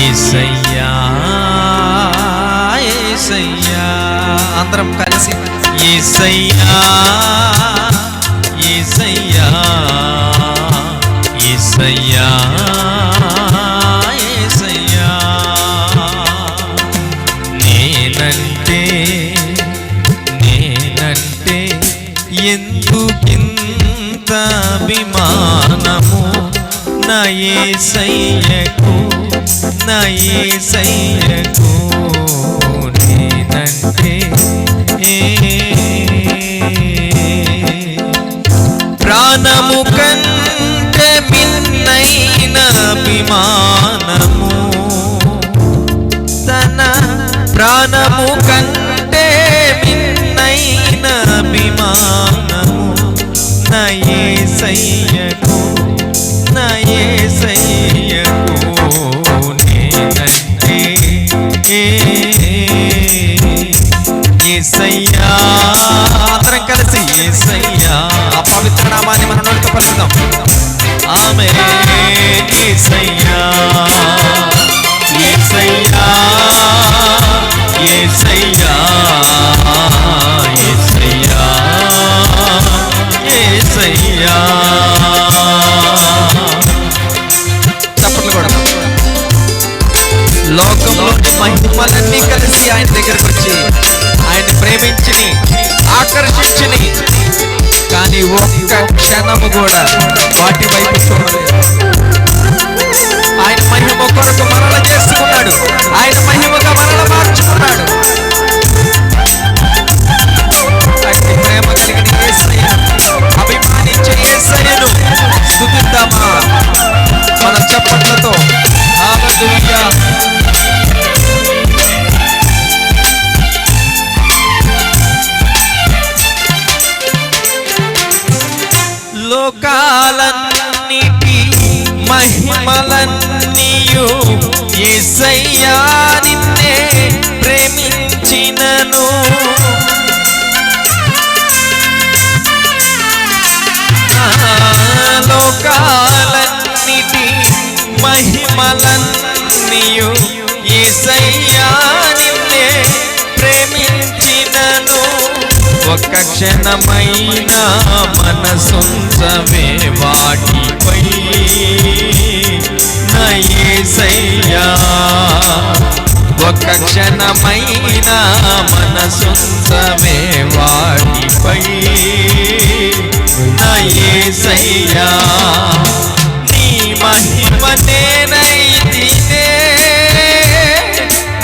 ఏసయ్యా ఏసయ్యా అందరం కలిసి ఏసయ్యా ఏసయ్యా ఏసయ్యా ఏసయ్యా నేనంటే నేనంటే ఎందుకింత అభిమానము నా ఏసయ్యకు నా ఏసయ్యకు నేనంటే ప్రాణము కంటే మిన్నైన అభిమా ఏసయ్యా ఆ పవిత్ర నామాన్ని మనం నోటితో పలుకుదాం. ఆమె ఏసయ్యా ఏసయ్యా ఏసయ్యా ఏసయ్యా ఏసయ్యా. చప్పట్లు కూడా లోకంలోని మహిమలన్నీ కలిసి ఆయన క్షణము కూడా వాటి వైపు యేసయ్యా నిన్నే ప్రేమించినను. ఆ, లోకాలన్నిటి మహిమలన్నీయు యేసయ్యా నిన్నే ప్రేమించినను. ఒక్క క్షణమైన మనసుంచవే వాటిపై. నా ఒక్క క్షణమైన మనసుంతమే వాటిపై. నా యేసయ్యా నీ మహిమ నేనైతినే.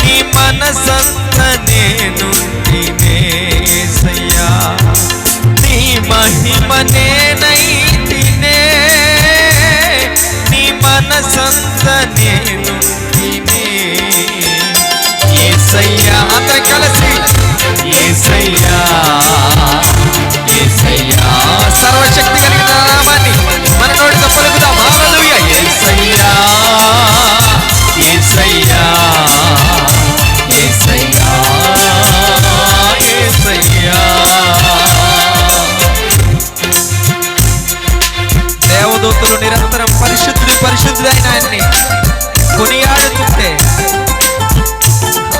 నీ మనసంత నేను తినేసయ్యా నీ మహిమ నేనైతినే పరిశుద్ధుడైన ఆయన్ని కొనియాడుతుంటే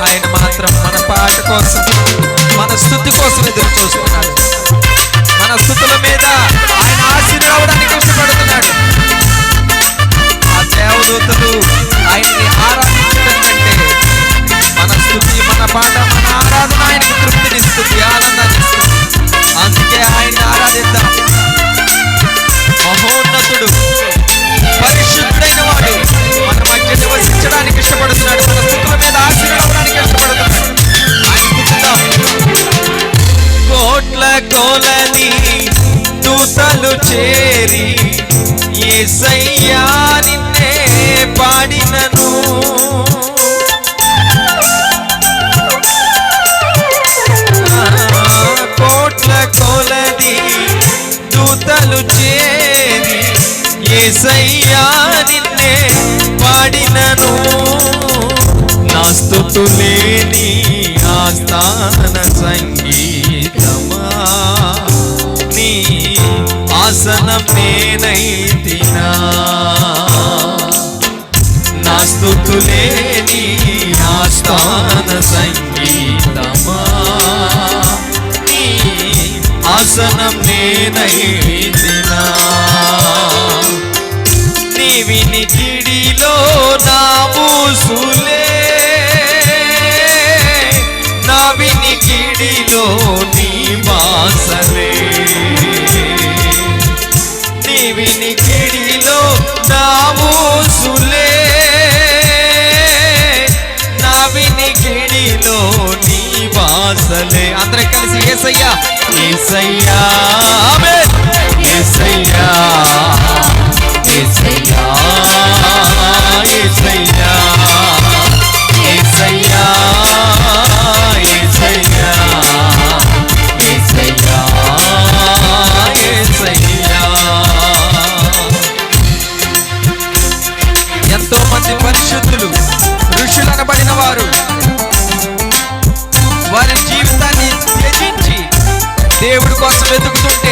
ఆయన మాత్రం మన పాట కోసం మన స్థుతి కోసం ఎదురు చూస్తున్నాడు. మన స్థుతుల మీద చేరి ఏసయ్యా నిన్నే పాడినను. కోట్ల కొలది దూతలు చేరి ఏసయ్యా నిన్నే పాడినను. నాస్తుతులేని ఆస్థాన సంగీ ఆసనం నేనైతినా నా స్థుతులేని ఆస్థాన సంగీతమా? నీ ఆసనం నేనైతినా నీ బాసలే అందరం కలిసి ఏసయ్యా ఏసయ్యా ఏసయ్యా. వెతుకుతుంటే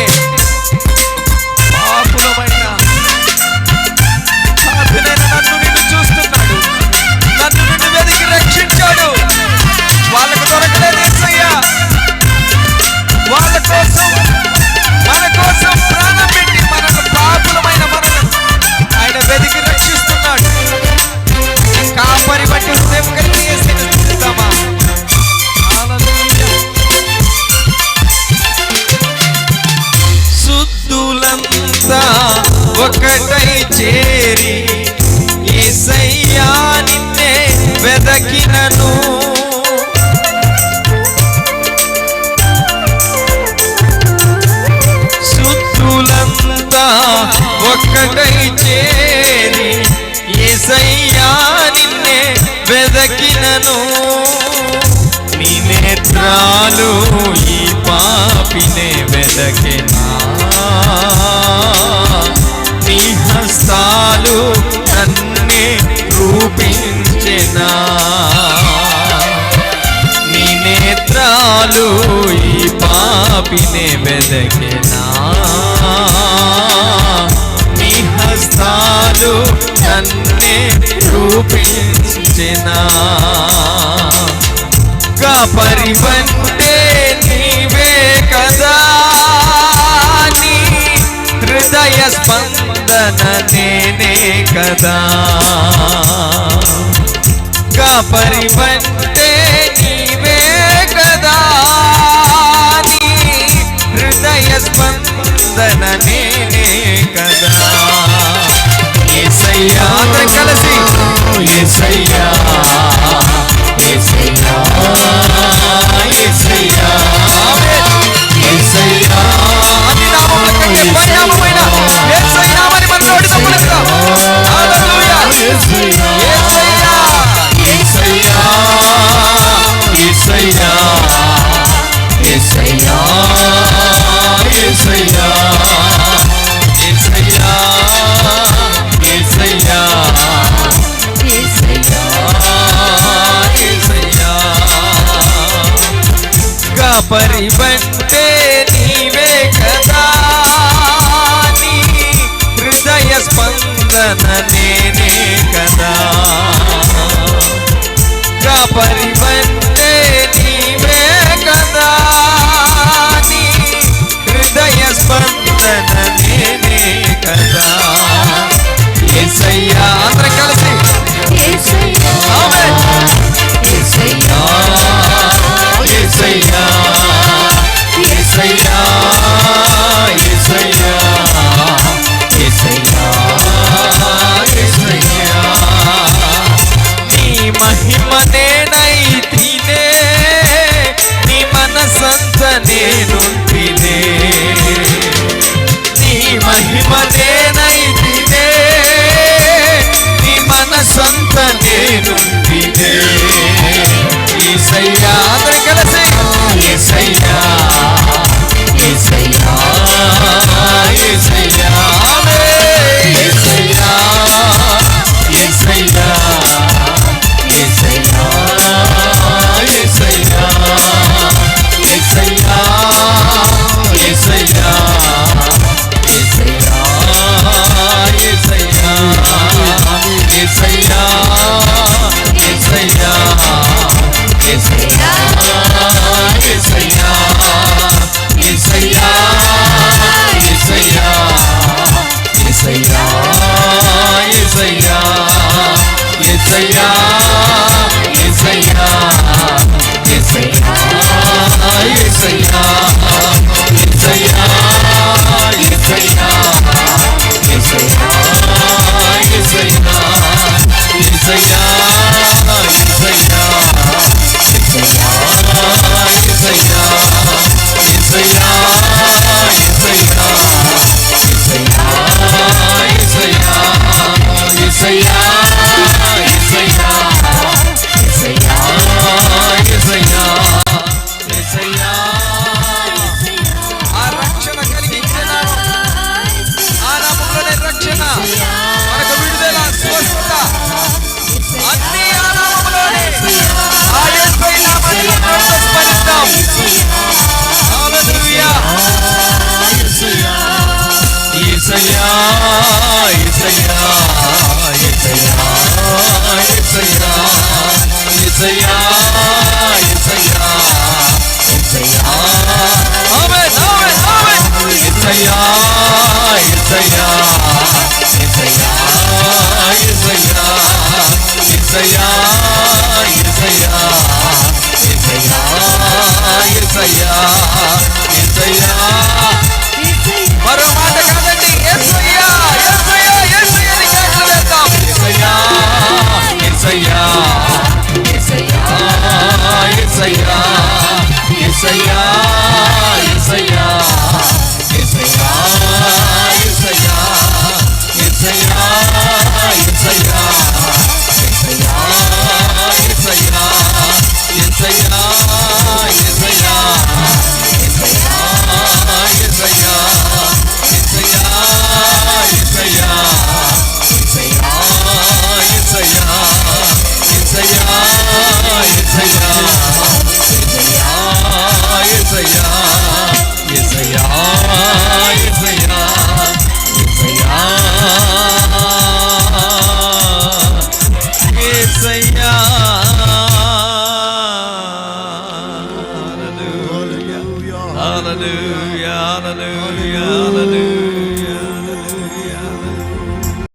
ఒక్కటై చేరి ఏసయ్యా నిన్నే వెదకినను. నీ నేత్రాలు ఈ పాపినే వెదకినా. నీ హస్తాలు నన్నే రూపించెనా. నీ నేత్రాలు ఈ పాపినే వెదకినా. రూపించినా కాపరివంటే నీవే కదా నీ హృదయ స్పందన నేనే కదా. కాపరివంటే నీవే కదా నీ హృదయ స్పందన నేనే కదా. ఏసయ్యా ఏసయ్యా ఏసయ్యా. కాపరివంటే నీవే కదా నీ హృదయ స్పందన నేనే కదా. కాపరివంటే my say Señor. ఇసయా ఇసయా ఇసయా ఇసయా ఇసయా ఇసయా ఇసయా ఇసయా మరో మాట కాదండి ఎస్ఐయా ఎస్ఐయా ఎస్ఐయని కేకలు వేద్దాం. ఇసయా ఇసయా ఇసయా ఇసయా ఇసయా